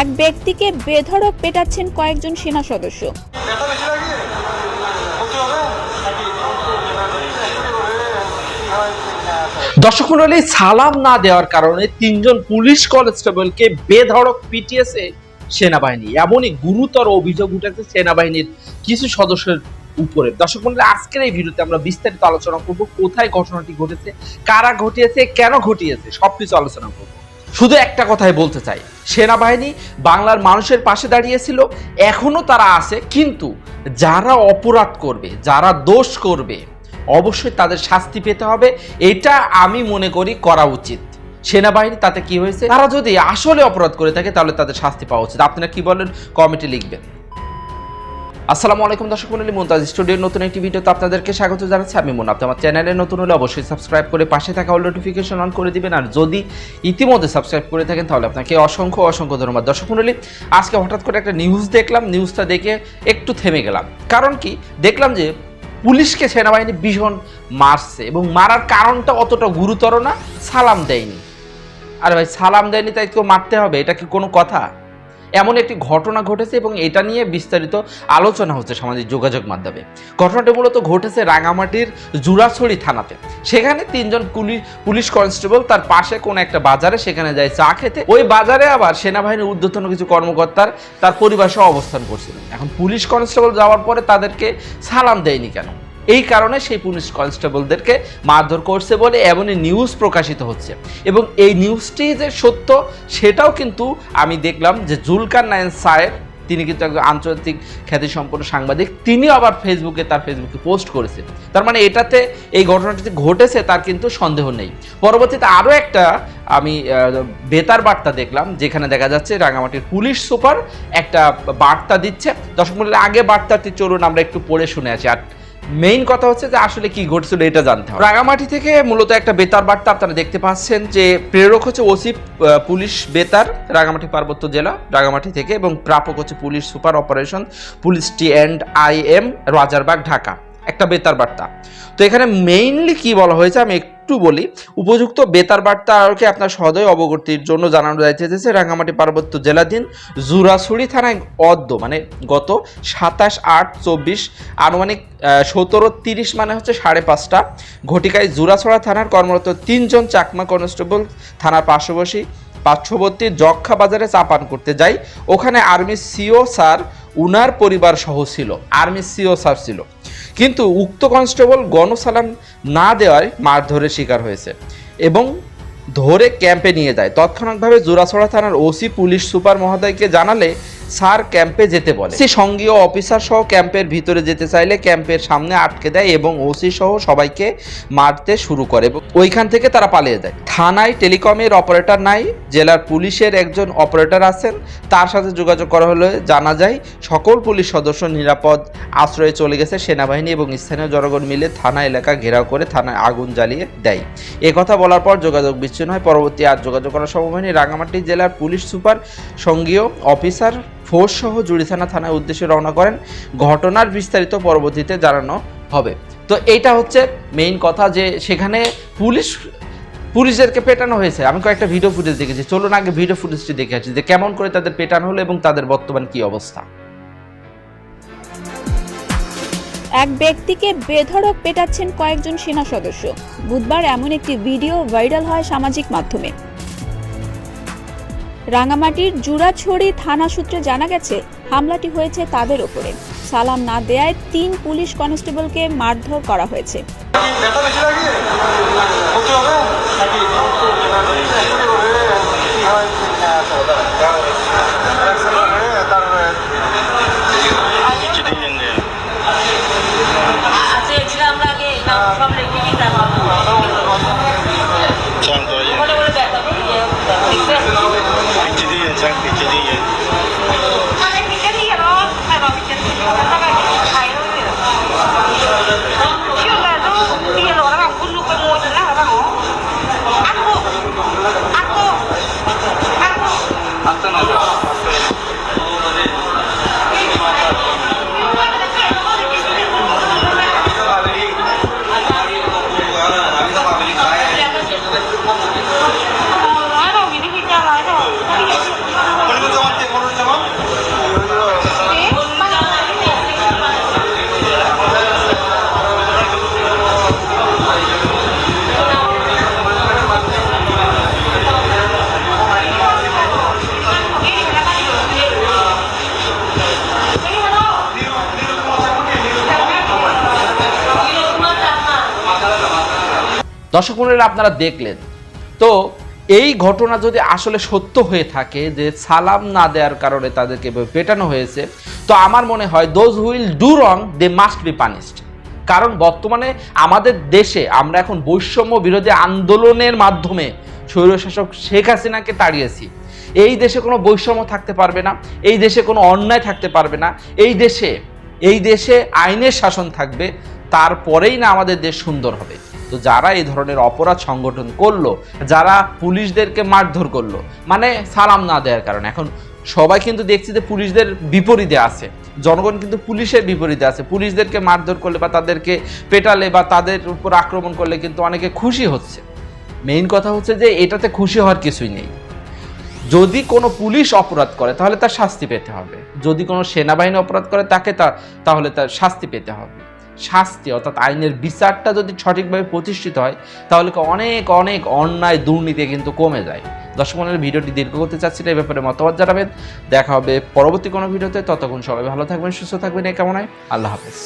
এক ব্যক্তিকে বেধড়ক পেটাচ্ছেন কয়েকজন সেনা সদস্য। দর্শক মন্ডলী, সালাম না দেওয়ার কারণে তিনজন পুলিশ কনস্টেবলকে বেধড়ক পিটিয়েছে সেনাবাহিনী। এমনই গুরুতর অভিযোগ উঠেছে সেনাবাহিনীর কিছু সদস্যের উপরে। দর্শক মন্ডলী, আজকের এই ভিডিওতে আমরা বিস্তারিত আলোচনা করব, কোথায় ঘটনাটি ঘটেছে, কারা ঘটিয়েছে, কেন ঘটিয়েছে, সবকিছু আলোচনা করব। শুধু একটা কথাই বলতে চাই। সেনাবাহিনী বাংলার মানুষের পাশে দাঁড়িয়েছিল এখনও তারা আছে, কিন্তু যারা অপরাধ করবে, যারা দোষ করবে, অবশ্যই তাদের শাস্তি পেতে হবে, এটা আমি মনে করি করা উচিত। সেনাবাহিনী তাতে কি হয়েছে? তারা যদি আসলে অপরাধ করে থাকে, তাহলে তাদের শাস্তি পাওয়া উচিত। আপনারা কি বলেন? কমিটি লিখবেন। আসসালামু আলাইকুম দর্শক মন্ডলী মুমতাজ স্টুডিওর নতুন একটি ভিডিওতে আপনাদেরকে স্বাগত জানাচ্ছি। আমি মন, আপনি আমার চ্যানেলে নতুন হলে অবশ্যই সাবস্ক্রাইব করে পাশে থাকা অল নোটিফিকেশন অন করে দিবেন। আর যদি ইতিমধ্যে সাবস্ক্রাইব করে থাকেন, তাহলে আপনাকে অসংখ্য অসংখ্য ধন্যবাদ। দর্শক মন্ডলী, আজকে হঠাৎ করে একটা নিউজ দেখলাম নিউজটা দেখে একটু থেমে গেলাম। কারণ কি? দেখলাম যে পুলিশকে সেনাবাহিনী ভীষণ মারছে এবং মারার কারণটা অতটা গুরুতর না, সালাম দেয়নি। আরে ভাই, সালাম দেয়নি, তাই কেউ মারতে হবে, এটা কি কোনো কথা? এমন একটি ঘটনা ঘটেছে এবং এটা নিয়ে বিস্তারিত আলোচনা হচ্ছে সামাজিক যোগাযোগ মাধ্যমে। ঘটনাটি মূলত ঘটেছে রাঙামাটির জুরাছড়ি থানাতে। সেখানে তিনজন পুলিশ কনস্টেবল তার পাশে কোন একটা বাজারে সেখানে যায় চা খেতে। ওই বাজারে আবার সেনাবাহিনীর ঊর্ধ্বতন কিছু কর্মকর্তার তার পরিবার অবস্থান করছিলেন। এখন পুলিশ কনস্টেবল যাওয়ার পরে তাদেরকে সালাম দেয়নি কেন? এই কারণে সেই পুলিশ কনস্টেবলদেরকে মারধর করছে বলে এমনই নিউজ প্রকাশিত হচ্ছে। এবং এই নিউজটি যে সত্য, সেটাও কিন্তু আমি দেখলাম যে জুলকার নায়ন সায়ের, তিনি কিন্তু একজন আন্তর্জাতিক খ্যাতিসম্পন্ন সাংবাদিক, তিনি আবার ফেসবুকে তার ফেসবুকে পোস্ট করেছেন তার মানে এটাতে, এই ঘটনাটি ঘটেছে তার কিন্তু সন্দেহ নেই। পরবর্তীতে আরও একটা আমি বেতার বার্তা দেখলাম, যেখানে দেখা যাচ্ছে রাঙামাটির পুলিশ সুপার একটা বার্তা দিচ্ছে। দর্শক মূল্যের আগে বার্তাটি চলুন, আমরা একটু পড়ে শুনে আছি আর মেইন কথা হচ্ছে যে আসলে কি ঘটছিল এটা জানতে হবে। রাঙামাটি থেকে মূলত একটা বেতার বার্তা আপনারা দেখতে পাচ্ছেন যে প্রেরক হচ্ছে ওসি পুলিশ বেতার, রাঙামাটি পার্বত্য জেলা, রাঙামাটি থেকে, এবং প্রাপক হচ্ছে police super operation, police T and I M, Rajarbag, Dhaka. একটা বেতার বার্তা। তো এখানে মেইনলি কি বলা হয়েছে আমি একটু বলি। উপযুক্ত বেতার বার্তা আরকে আপনার সদয় অবগতির জন্য জানানো যাইতেছে রাঙামাটি পার্বত্য জেলাধীন জুরাছড়ি থানায় অদ্য মানে গত সাতাশ আট চব্বিশ আনুমানিক সতেরো তিরিশ মানে হচ্ছে সাড়ে পাঁচটা। ঘটিকায় জুরাছড়া থানার কর্মরত তিনজন চাকমা কনস্টেবল থানার পার্শ্ববর্তী পার্শ্ববর্তী যক্ষা বাজারে চা পান করতে যাই। ওখানে আর্মি সিও স্যার, উনার পরিবার সহ ছিল। আর্মি সিও স্যার ছিল। কিন্তু উক্ত কনস্টেবল গণসালাম না দেওয়ায় মারধরের শিকার হয়েছে এবং ধরে ক্যাম্পে নিয়ে যায়। তৎক্ষণাৎভাবে জোড়াছড়া থানার ওসি পুলিশ সুপার মহোদয়কে জানালে স্যার ক্যাম্পে যেতে বলে। সে সঙ্গীয় অফিসার সহ ক্যাম্পের ভিতরে যেতে চাইলে ক্যাম্পের সামনে আটকে দেয় এবং ওসি সহ সবাইকে মারতে শুরু করে। ওইখান থেকে তারা পালিয়ে যায়। থানায় টেলিকমের অপারেটর নাই, জেলার পুলিশের একজন অপারেটর আছেন। তার সাথে যোগাযোগ করা হলে জানা যায়, সকল পুলিশ সদস্য নিরাপদ আশ্রয়ে চলে গেছে সেনাবাহিনী এবং স্থানীয় জনগণ মিলে থানা এলাকা ঘেরাও করে থানায় আগুন জ্বালিয়ে দেয়। কথা বলার পর যোগাযোগ বিচ্ছিন্ন হয়। পরবর্তী আর যোগাযোগ করা সম্ভব হয়নি। রাঙামাটি জেলার পুলিশ সুপার সঙ্গীয় অফিসার ফোর্স সহ জুড়িথানা থানার উদ্দেশ্যে রওনা করেন। ঘটনার বিস্তারিত পরবর্তীতে জানানো হবে। তো এইটা হচ্ছে মেইন কথা যে সেখানে পুলিশ, পুলিশদেরকে পেটানো হয়েছে। আমি কয়েকটা ভিডিও ফুটেজ দেখেছি। চলুন আগে ভিডিও ফুটেজটি দেখে আসি যে কেমন করে তাদের পেটানো হলো এবং তাদের বর্তমান কি অবস্থা। এক ব্যক্তিকে বেধড়ক পেটাচ্ছেন কয়েকজন সেনা সদস্য। বুধবার এমন একটি ভিডিও ভাইরাল হয় সামাজিক মাধ্যমে। রাঙামাটির জুরাছড়ি থানা সূত্রে জানা গেছে, হামলাটি হয়েছে তাদের ওপরে। সালাম না দেয়ায় তিন পুলিশ কনস্টেবলকে মারধর করা হয়েছে। Come on! দর্শক আপনারা দেখলেন। তো এই ঘটনা যদি আসলে সত্য হয়ে থাকে যে সালাম না দেওয়ার কারণে তাদেরকে পেটানো হয়েছে, তো আমার মনে হয় those who'll do wrong they must be punished কারণ বর্তমানে আমাদের দেশে আমরা এখন বৈষম্য বিরোধী আন্দোলনের মাধ্যমে স্বৈরশাসক শেখ হাসিনাকে তাড়িয়েছি। এই দেশে কোনো বৈষম্য থাকতে পারবে না, এই দেশে কোনো অন্যায় থাকতে পারবে না, এই দেশে এই দেশে আইনের শাসন থাকবে, তারপরেই না আমাদের দেশ সুন্দর হবে। তো যারা এই ধরনের অপরাধ সংগঠন করল, যারা পুলিশদেরকে মারধর করল মানে সালাম না দেওয়ার কারণে। এখন সবাই কিন্তু দেখছি যে পুলিশদের বিপরীতে আছে। জনগণ কিন্তু পুলিশের বিপরীতে আছে। পুলিশদেরকে মারধর করলে বা তাদেরকে পেটালে বা তাদের উপর আক্রমণ করলে কিন্তু অনেকে খুশি হচ্ছে। মেইন কথা হচ্ছে যে এটাতে খুশি হওয়ার কিছুই নেই। যদি কোনো পুলিশ অপরাধ করে, তাহলে তার শাস্তি পেতে হবে। যদি কোনো সেনাবাহিনী অপরাধ করে, তাকে তাহলে তার শাস্তি পেতে হবে। শাস্তি, অর্থাৎ আইনের বিচারটা যদি সঠিকভাবে প্রতিষ্ঠিত হয়, তাহলে অনেক অনেক অন্যায় দুর্নীতি কিন্তু কমে যায়। দর্শক মনের ভিডিওটি দীর্ঘ করতে চাচ্ছি এই ব্যাপারে মতামত জানাবেন। দেখা হবে পরবর্তী কোনো ভিডিওতে। ততক্ষণ সবাই ভালো থাকবেন, সুস্থ থাকবেন এই কামনায়। আল্লাহ হাফেজ।